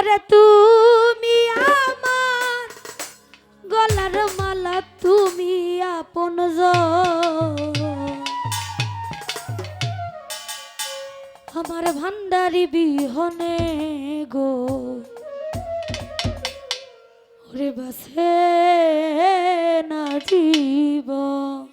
ওরে তুমি আমার, গলার মালা তুমি আপন আমার ভান্ডারি বিহনে গো, ওরে বাসে না জীবন।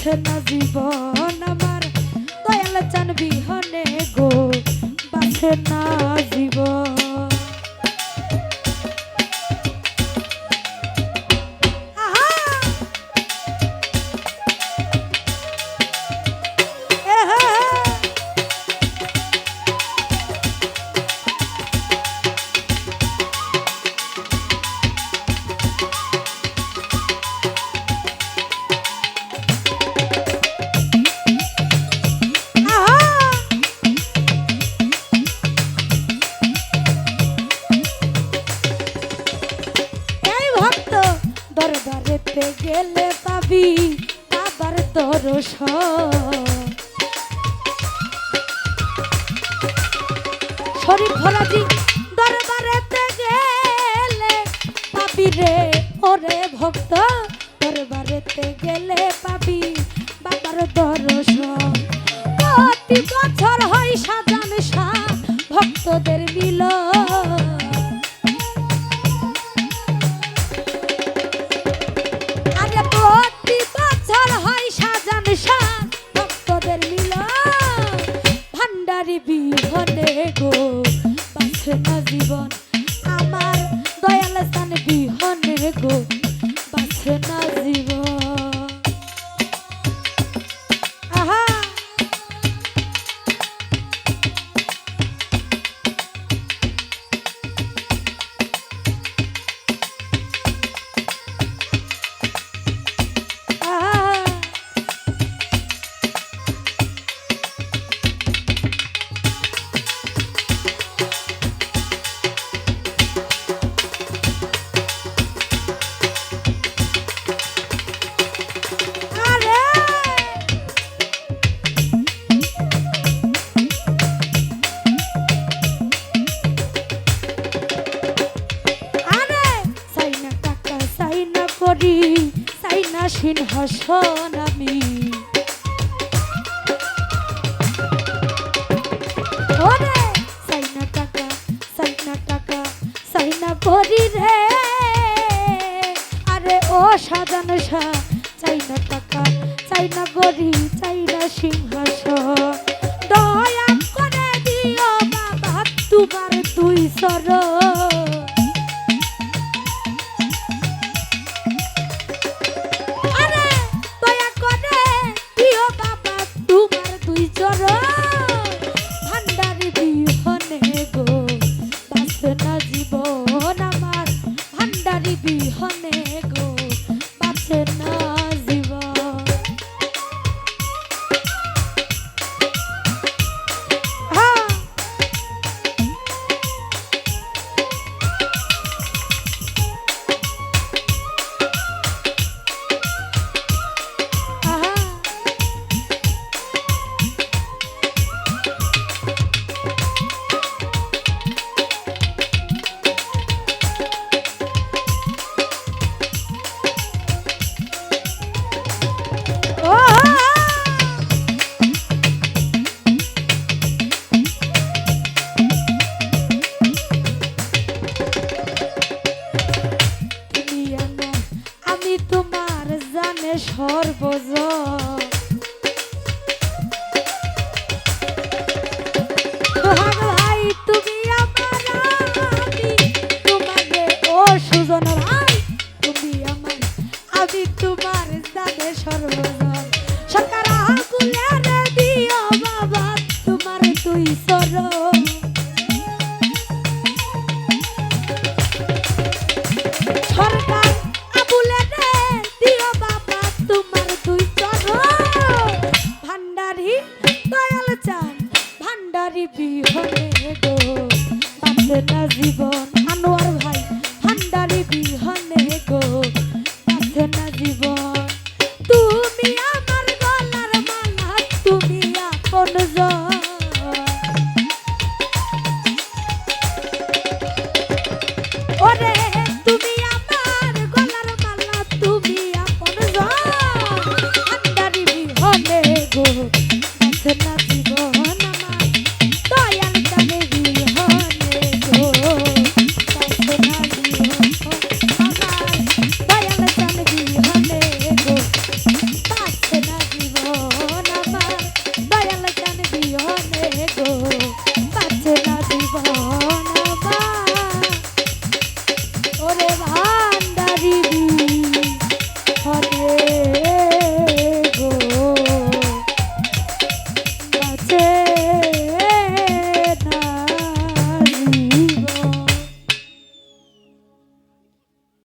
বাসে না জীবন আমার। দয়াল চান বিহনে গো বাসে না দরবারেতে গেলে পাবি বাবার দরস শরীফ ভরাজি দরবারেতে গেলে পাবি রে, ওরে ভক্ত। দরবারেতে গেলে পাবি বাবার দরস প্রতি বছর হয় সাজান শাহ ভক্তদের মিলন। Tonight সাইনা সিংহাসন আমি। সাইনা টাকা সাইনা টাকা, সাইনা করি রে। আরে ও চাইনা টাকা চাইনা গরি চাইনা সিংহাসন। দয়া করে দিও বাবা তোমার তুই সর। বিহনে গো বাঁচে তোমার সাথে সর্বজন